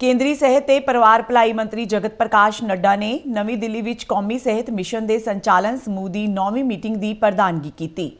ਕੇਂਦਰੀ ਸਿਹਤ ਤੇ ਪਰਿਵਾਰ ਭਲਾਈ ਮੰਤਰੀ ਜਗਤ ਪ੍ਰਕਾਸ਼ ਨੱਡਾ ਨੇ ਨਵੀਂ ਦਿੱਲੀ ਵਿੱਚ ਕੌਮੀ ਸਿਹਤ ਮਿਸ਼ਨ ਦੇ ਸੰਚਾਲਨ ਸਮੂਹ ਦੀ 9ਵੀਂ ਮੀਟਿੰਗ ਦੀ ਪ੍ਰਧਾਨਗੀ ਕੀਤੀ।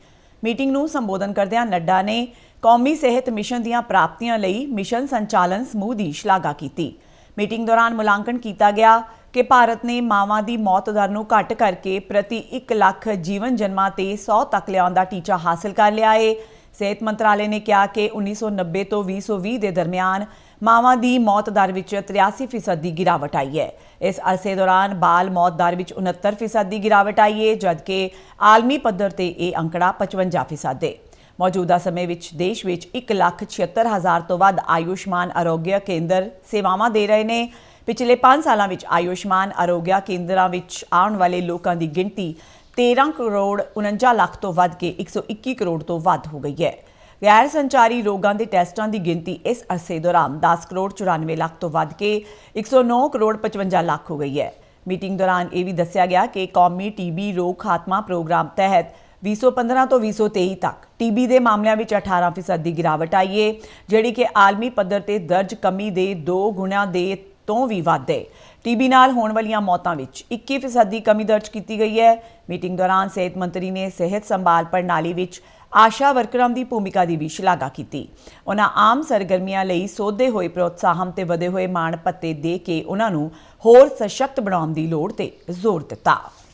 ਮੀਟਿੰਗ ਨੂੰ ਸੰਬੋਧਨ ਕਰਦਿਆਂ ਨੱਡਾ ਨੇ ਕੌਮੀ ਸਿਹਤ ਮਿਸ਼ਨ ਦੀਆਂ ਪ੍ਰਾਪਤੀਆਂ ਲਈ ਮਿਸ਼ਨ ਸੰਚਾਲਨ ਸਮੂਹ ਦੀ ਸ਼ਲਾਘਾ ਕੀਤੀ। ਮੀਟਿੰਗ ਦੌਰਾਨ ਮੁਲਾਂਕਣ ਕੀਤਾ ਗਿਆ ਕਿ ਭਾਰਤ ਨੇ ਮਾਵਾਂ ਦੀ ਮੌਤ ਦਰ ਨੂੰ ਘੱਟ ਕਰਕੇ ਪ੍ਰਤੀ 1 ਲੱਖ ਜੀਵਨ ਜਨਮਾਂ ਤੇ 100 ਤੱਕ ਲਿਆਉਣ ਦਾ ਟੀਚਾ ਹਾਸਲ ਕਰ ਲਿਆ ਏ। ਸਿਹਤ ਮੰਤਰਾਲੇ ਨੇ ਕਿਹਾ ਕਿ 1990 ਤੋਂ 2020 ਦੇ ਦਰਮਿਆਨ ਮਾਵਾਂ ਦੀ ਮੌਤ ਦਰ ਵਿੱਚ 83% ਦੀ ਗਿਰਾਵਟ ਆਈ ਹੈ। ਇਸ ਅਰਸੇ ਦੌਰਾਨ ਬਾਲ ਮੌਤ ਦਰ ਵਿੱਚ 69% ਦੀ ਗਿਰਾਵਟ ਆਈ ਹੈ ਜਦਕਿ ਆਲਮੀ ਪੱਧਰ ਤੇ ਇਹ ਅੰਕੜਾ 55% ਹੈ ਮੌਜੂਦਾ ਸਮੇਂ ਵਿੱਚ ਦੇਸ਼ ਵਿੱਚ 1,76,000 ਤੋਂ ਵੱਧ ਆਯੁਸ਼ਮਾਨ ਆਰੋਗਿਆ ਕੇਂਦਰ ਸੇਵਾਵਾਂ ਦੇ ਰਹੇ ਨੇ। ਪਿਛਲੇ 5 ਸਾਲਾਂ ਵਿੱਚ ਆਯੁਸ਼ਮਾਨ ਆਰੋਗਯ ਕੇਂਦਰਾਂ ਵਿੱਚ ਆਉਣ ਵਾਲੇ ਲੋਕਾਂ ਦੀ ਗਿਣਤੀ 13 ਕਰੋੜ 49 ਲੱਖ ਤੋਂ ਵੱਧ ਕੇ 121 ਕਰੋੜ ਤੋਂ ਵੱਧ ਹੋ ਗਈ ਹੈ। ਗੈਰ ਸੰਚਾਰੀ ਰੋਗਾਂ ਦੇ ਟੈਸਟਾਂ ਦੀ ਗਿਣਤੀ ਇਸ ਅਰਸੇ ਦੌਰਾਨ 10 ਕਰੋੜ 94 ਲੱਖ ਤੋਂ ਵੱਧ ਕੇ 109 ਕਰੋੜ 55 ਲੱਖ ਹੋ ਗਈ ਹੈ। ਮੀਟਿੰਗ ਦੌਰਾਨ ਇਹ ਵੀ ਦੱਸਿਆ ਗਿਆ ਕਿ ਕੌਮੀ ਟੀਬੀ ਰੋਗ ਖਾਤਮਾ ਪ੍ਰੋਗਰਾਮ ਤਹਿਤ 2015 ਤੋਂ 2023 ਤੱਕ ਟੀਬੀ ਦੇ ਮਾਮਲਿਆਂ ਵਿੱਚ 18% ਦੀ ਗਿਰਾਵਟ ਆਈ ਏ, ਜਿਹੜੀ ਕਿ ਆਲਮੀ ਪੱਧਰ ਤੇ ਦਰਜ ਕਮੀ ਦੇ 2 ਗੁਣਾ ਦੇ ਤੋਂ ਵੀ ਵੱਧ ਹੈ ਟੀਬੀ ਨਾਲ ਹੋਣ ਵਾਲੀਆਂ ਮੌਤਾਂ ਵਿੱਚ 21% ਦੀ ਕਮੀ ਦਰਜ ਕੀਤੀ ਗਈ ਹੈ। ਮੀਟਿੰਗ ਦੌਰਾਨ ਸਿਹਤ ਮੰਤਰੀ ਨੇ ਸਿਹਤ ਸੰਭਾਲ ਪ੍ਰਣਾਲੀ ਵਿੱਚ ਆਸ਼ਾ ਵਰਕਰਾਂ ਦੀ ਭੂਮਿਕਾ ਦੀ ਵੀ ਸ਼ਲਾਘਾ ਕੀਤੀ। ਉਹਨਾਂ ਆਮ ਸਰਗਰਮੀਆਂ ਲਈ ਸੋਧੇ ਹੋਏ ਪ੍ਰੋਤਸਾਹਨ ਤੇ ਵਧੇ ਹੋਏ ਮਾਣ ਪੱਤੇ ਦੇ ਕੇ ਉਹਨਾਂ ਨੂੰ ਹੋਰ ਸਸ਼ਕਤ ਬਣਾਉਣ ਦੀ ਲੋੜ ਤੇ ਜ਼ੋਰ ਦਿੱਤਾ।